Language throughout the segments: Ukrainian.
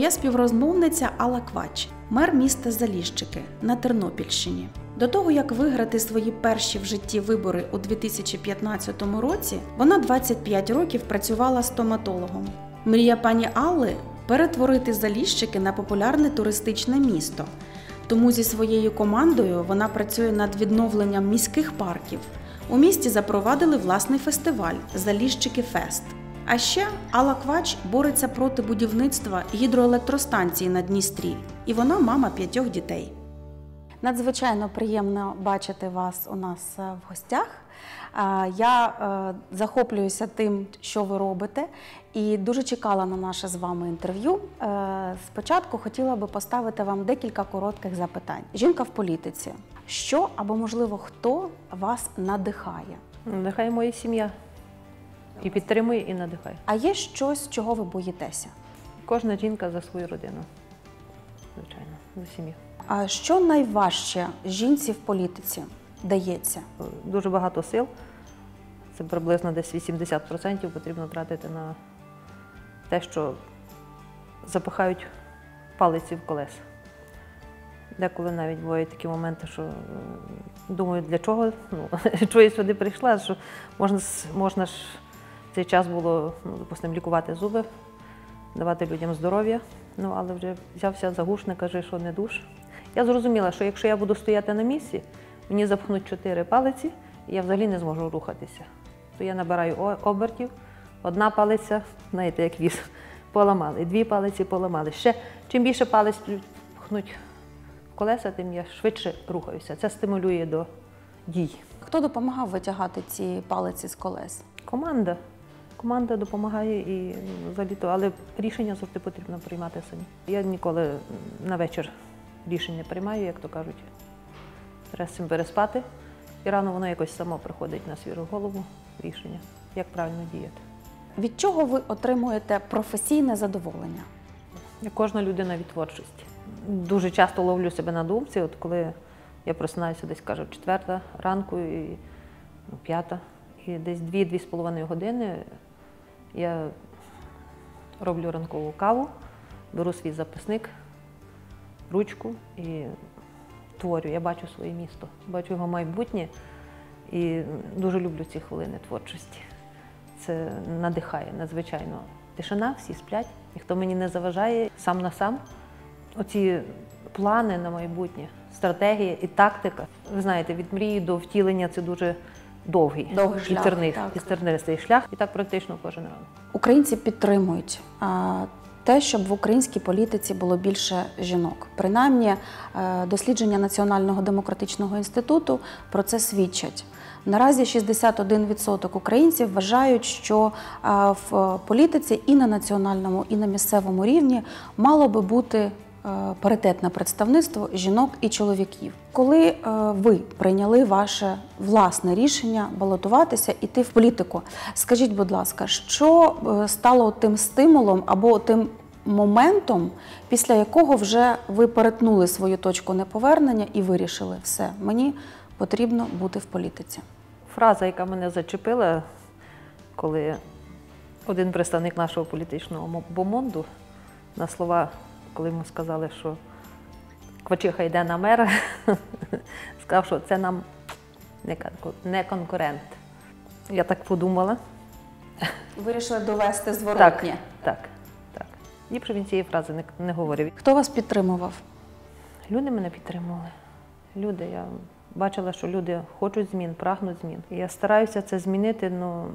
Моя співрозмовниця Алла Квач, мер міста Заліщики на Тернопільщині. До того як виграти свої перші в житті вибори у 2015 році, вона 25 років працювала стоматологом. Мрія пані Алли перетворити Заліщики на популярне туристичне місто. Тому зі своєю командою вона працює над відновленням міських парків. У місті запровадили власний фестиваль Заліщики Фест. А ще Алла Квач бореться проти будівництва гідроелектростанції на Дністрі, і вона мама п'ятьох дітей. Надзвичайно приємно бачити вас у нас е, в гостях. Е, Я е, захоплююся тим, що ви робите, і дуже чекала на наше з вами інтерв'ю. Спочатку хотіла би поставити вам декілька коротких запитань. Жінка в політиці. Що або, можливо, хто вас надихає? Нехай моя сім'я і підтримує, і надихає. А є щось, чого ви боїтеся? Кожна жінка за свою родину. Звичайно, за сім'ю. А що найважче жінці в політиці дається? Дуже багато сил. Це приблизно десь 80% потрібно тратити на те, що запихають палиці в колеса. Деколи навіть бувають такі моменти, що е, думаю, для чого ну, чого я сюди прийшла, що можна, можна ж цей час було, ну, допустимо, лікувати зуби, давати людям здоров'я. Ну, але вже взявся за гушник, каже, що не душ. Я зрозуміла, що якщо я буду стояти на місці, мені запхнуть чотири палиці, і я взагалі не зможу рухатися. То я набираю обертів, одна палиця, знаєте, як віз, поламали, дві палиці поламали. Ще чим більше палець пхнуть в колеса, тим я швидше рухаюся. Це стимулює до дій. Хто допомагав витягати ці палиці з колес? Команда. Команда допомагає і ну, взагалі то, але рішення завжди потрібно приймати самі. Я ніколи на вечір рішення приймаю, як то кажуть. Треба з цим переспати. І рано воно якось само приходить на свіру голову рішення, як правильно діяти. Від чого ви отримуєте професійне задоволення? Кожна людина від творчості. Дуже часто ловлю себе на думці, от коли я просинаюся десь, кажу, четверта ранку і ну, п'ята, і десь дві-дві з половиною години я роблю ранкову каву, беру свій записник, ручку і творю. Я бачу своє місто, бачу його майбутнє і дуже люблю ці хвилини творчості. Це надихає надзвичайно. Тишина, всі сплять, ніхто мені не заважає сам на сам. Оці плани на майбутнє, стратегія і тактика. Ви знаєте, від мрії до втілення це дуже довгий, Довгий шлях, і тернист- так. і тернистий шлях, і так практично кожен ранок. Українці підтримують а, те, щоб в українській політиці було більше жінок. Принаймні, е, дослідження Національного демократичного інституту про це свідчать. Наразі 61% українців вважають, що а, в політиці і на національному, і на місцевому рівні мало би бути е, паритетне представництво жінок і чоловіків. Коли е, ви прийняли ваше власне рішення балотуватися іти в політику, скажіть, будь ласка, що е, стало тим стимулом або тим моментом, після якого вже ви перетнули свою точку неповернення і вирішили все, мені потрібно бути в політиці. Фраза, яка мене зачепила, коли один представник нашого політичного мо- бомонду на слова, коли йому сказали, що Квачиха йде на мера, сказав, що це нам не конкурент. Я так подумала. Вирішили довести Так, так, так. Ліпше він цієї фрази не, не говорив. Хто вас підтримував? Люди мене підтримували. Люди, я бачила, що люди хочуть змін, прагнуть змін. І я стараюся це змінити, ну,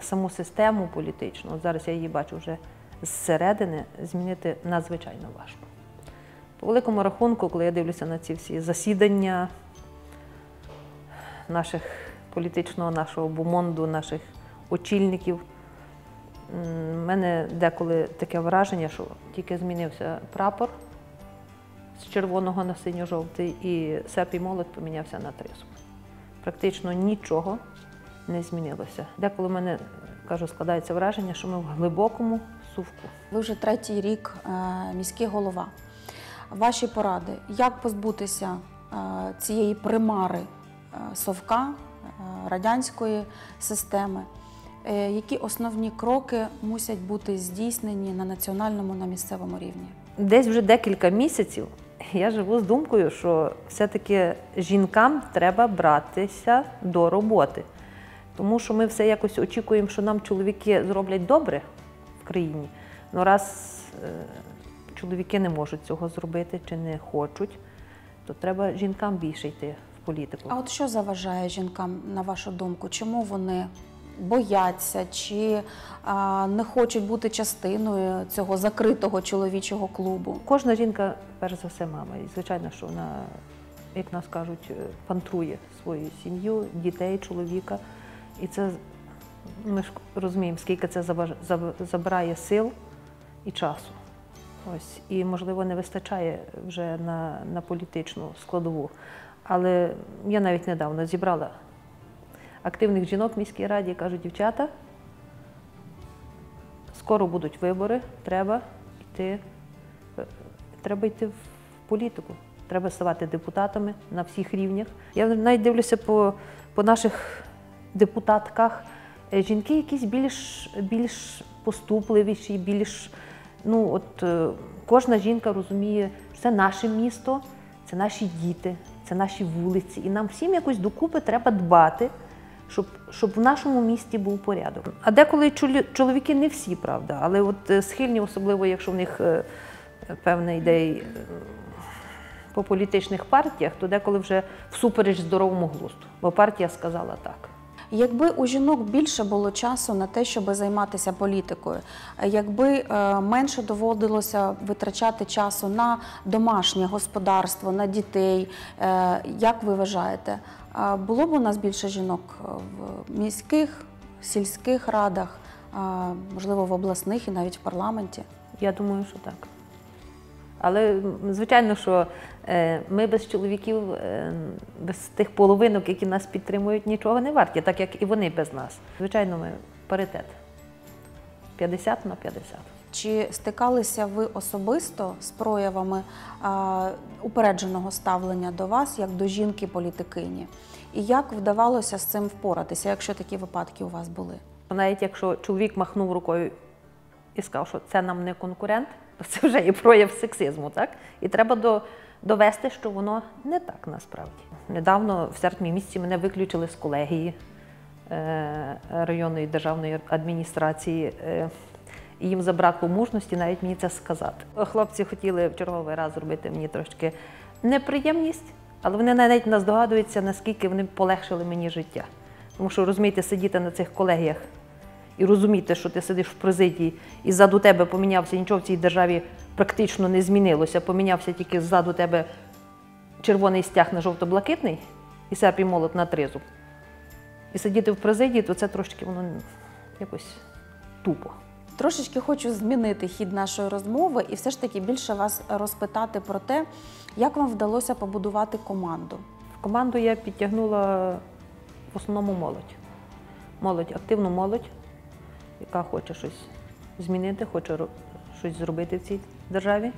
саму систему політичну. От зараз я її бачу вже зсередини, змінити надзвичайно важко. По великому рахунку, коли я дивлюся на ці всі засідання наших політичного, нашого бумонду, наших очільників, в мене деколи таке враження, що тільки змінився прапор з червоного на синьо-жовтий, і серп і молот помінявся на тризуб. Практично нічого не змінилося. Деколи в мене кажу, складається враження, що ми в глибокому сувку. Ви вже третій рік е, міський голова. Ваші поради, як позбутися е, цієї примари е, совка радянської системи, Які основні кроки мусять бути здійснені на національному на місцевому рівні? Десь вже декілька місяців я живу з думкою, що все-таки жінкам треба братися до роботи. Тому що ми все якось очікуємо, що нам чоловіки зроблять добре в країні. Ну раз е, чоловіки не можуть цього зробити чи не хочуть, то треба жінкам більше йти в політику. А от що заважає жінкам, на вашу думку? Чому вони бояться чи а, не хочуть бути частиною цього закритого чоловічого клубу? Кожна жінка, перш за все, мама. І звичайно, що вона, як нас кажуть, е, пантрує свою сім'ю, дітей, чоловіка. І це ми ж розуміємо, скільки це забирає сил і часу. Ось. І, можливо, не вистачає вже на, на політичну складову. Але я навіть недавно зібрала активних жінок в міській раді і кажу, дівчата, скоро будуть вибори, треба йти е, треба йти в політику. Треба ставати депутатами на всіх рівнях. Я навіть дивлюся по, по наших депутатках. Е, Жінки якісь більш, більш поступливіші, більш. Ну, от е, кожна жінка розуміє, що це наше місто, це наші діти, це наші вулиці. І нам всім якось докупи треба дбати, щоб, щоб в нашому місті був порядок. А деколи чоловіки не всі, правда, але от е, схильні, особливо якщо в них певна ідея по політичних партіях, то деколи вже всупереч здоровому глузду, бо партія сказала так. Якби у жінок більше було часу на те, щоб займатися політикою, е, якби е, менше доводилося витрачати часу на домашнє господарство, на дітей, е, як ви вважаєте, було б у нас більше жінок в міських, сільських радах, можливо, в обласних і навіть в парламенті? Я думаю, що так. Але звичайно, що е, ми без чоловіків, е, без тих половинок, які нас підтримують, нічого не варті, так як і вони без нас. Звичайно, ми паритет 50 на 50. Чи стикалися ви особисто з проявами а, упередженого ставлення до вас як до жінки-політикині? І як вдавалося з цим впоратися, якщо такі випадки у вас були? Навіть якщо чоловік махнув рукою і сказав, що це нам не конкурент, то це вже є прояв сексизму, так? І треба до, довести, що воно не так насправді. Недавно в серпні місяці мене виключили з колегії е, районної державної адміністрації. Е, і їм забракло мужності навіть мені це сказати. Хлопці хотіли в черговий раз зробити мені трошки неприємність, але вони навіть не здогадуються, наскільки вони полегшили мені життя. Тому що розумієте, сидіти на цих колегіях і розуміти, що ти сидиш в президії і ззаду тебе помінявся, нічого в цій державі практично не змінилося. Помінявся тільки ззаду тебе червоний стяг на жовто-блакитний і серп і молот на тризуб. І сидіти в президії, то це трошки воно якось тупо. Трошечки хочу змінити хід нашої розмови і все ж таки більше вас розпитати про те, як вам вдалося побудувати команду. В команду я підтягнула в основному молодь. Молодь, активну молодь, яка хоче щось змінити, хоче щось зробити в цій державі.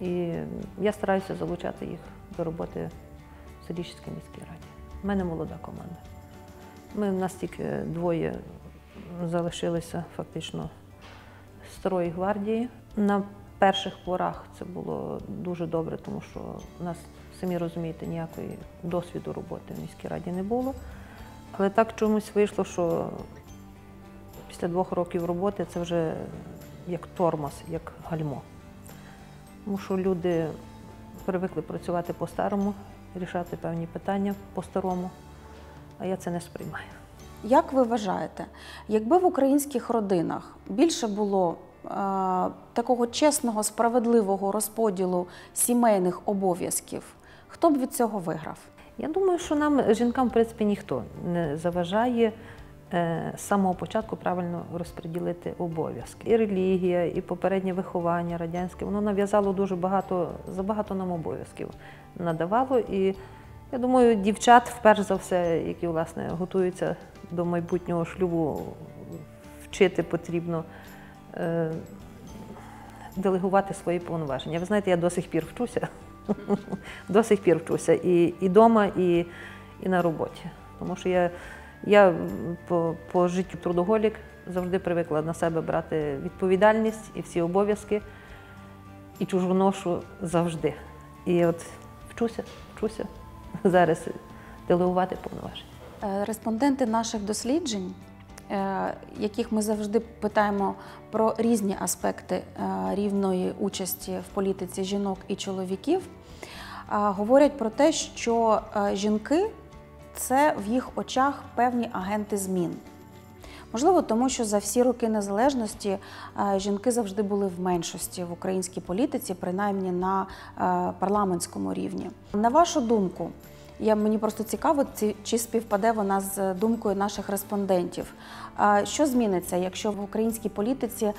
І я стараюся залучати їх до роботи в Садічській міській раді. У мене молода команда. Ми, у нас тільки двоє залишилися фактично з старої гвардії. На перших порах це було дуже добре, тому що у нас, самі розумієте, ніякої досвіду роботи в міській раді не було. Але так чомусь вийшло, що після двох років роботи це вже як тормоз, як гальмо. Тому що люди привикли працювати по-старому, рішати певні питання по-старому, а я це не сприймаю. Як ви вважаєте, якби в українських родинах більше було е, такого чесного, справедливого розподілу сімейних обов'язків, хто б від цього виграв? Я думаю, що нам, жінкам, в принципі, ніхто не заважає з самого початку правильно розподілити обов'язки. І релігія, і попереднє виховання радянське, воно нав'язало дуже багато, забагато нам обов'язків надавало. І я думаю, дівчат, вперше за все, які власне готуються до майбутнього шлюбу, вчити потрібно. Е, Делегувати свої повноваження. Ви знаєте, я до сих пір вчуся. До сих пір вчуся і, і і, і на роботі. Тому що я, Я по, по життю трудоголік завжди привикла на себе брати відповідальність і всі обов'язки, і чужу ношу завжди. І от вчуся, вчуся зараз делегувати повноваження. Е, Респонденти наших досліджень, е, яких ми завжди питаємо про різні аспекти е, рівної участі в політиці жінок і чоловіків, говорять про те, що жінки це в їх очах певні агенти змін. Можливо, тому що за всі роки незалежності е, жінки завжди були в меншості в українській політиці, принаймні на е, парламентському рівні. На вашу думку, я мені просто цікаво, ці- чи співпаде вона з думкою наших респондентів. Що зміниться, якщо в українській політиці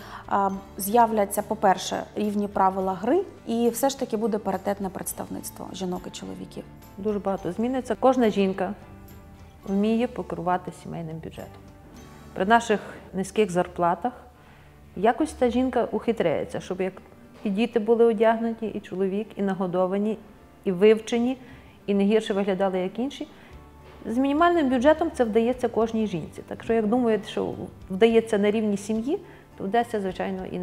з'являться, по-перше, рівні правила гри, і все ж таки буде паритетне представництво жінок і чоловіків? Дуже багато зміниться. Кожна жінка вміє покерувати сімейним бюджетом. При наших низьких зарплатах якось та жінка ухитряється, щоб як і діти були одягнуті, і чоловік, і нагодовані, і вивчені, і не гірше виглядали, як інші. З мінімальним бюджетом це вдається кожній жінці. Так що, як думаєте, що вдається на рівні сім'ї, то вдасться, звичайно, і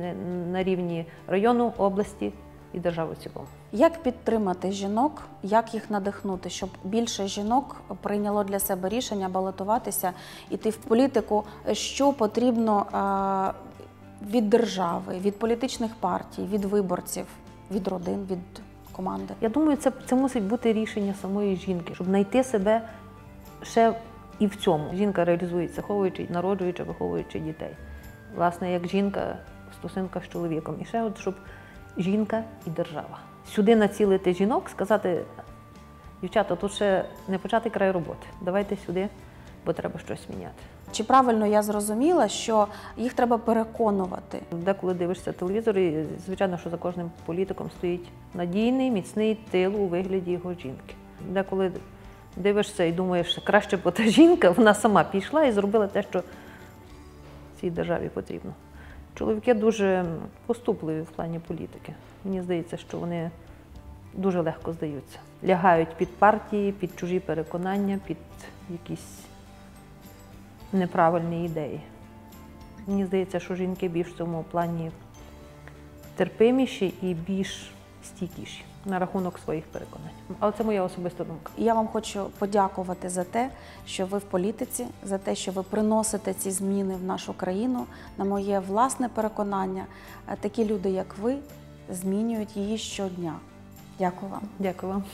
на рівні району, області і держави в цілому. Як підтримати жінок, як їх надихнути, щоб більше жінок прийняло для себе рішення балотуватися, іти в політику, що потрібно е, від держави, від політичних партій, від виборців, від родин, від команди? Я думаю, це, це мусить бути рішення самої жінки, щоб знайти себе ще і в цьому. Жінка реалізується, ховуючи, народжуючи, виховуючи дітей. Власне, як жінка в стосунках з чоловіком. І ще от, щоб жінка і держава. Сюди націлити жінок, сказати, дівчата, тут ще не початий край роботи. Давайте сюди, бо треба щось міняти. Чи правильно я зрозуміла, що їх треба переконувати? Деколи дивишся телевізор, і звичайно, що за кожним політиком стоїть надійний, міцний тил у вигляді його жінки. Деколи дивишся і думаєш, що краще б та жінка, вона сама пішла і зробила те, що цій державі потрібно. Чоловіки дуже поступливі в плані політики. Мені здається, що вони дуже легко здаються. Лягають під партії, під чужі переконання, під якісь неправильні ідеї. Мені здається, що жінки більш в цьому плані терпиміші і більш стійкіші на рахунок своїх переконань. Але це моя особиста думка. Я вам хочу подякувати за те, що ви в політиці, за те, що ви приносите ці зміни в нашу країну. На моє власне переконання, е, такі люди, як ви, змінюють її щодня. Дякую вам. Дякую вам.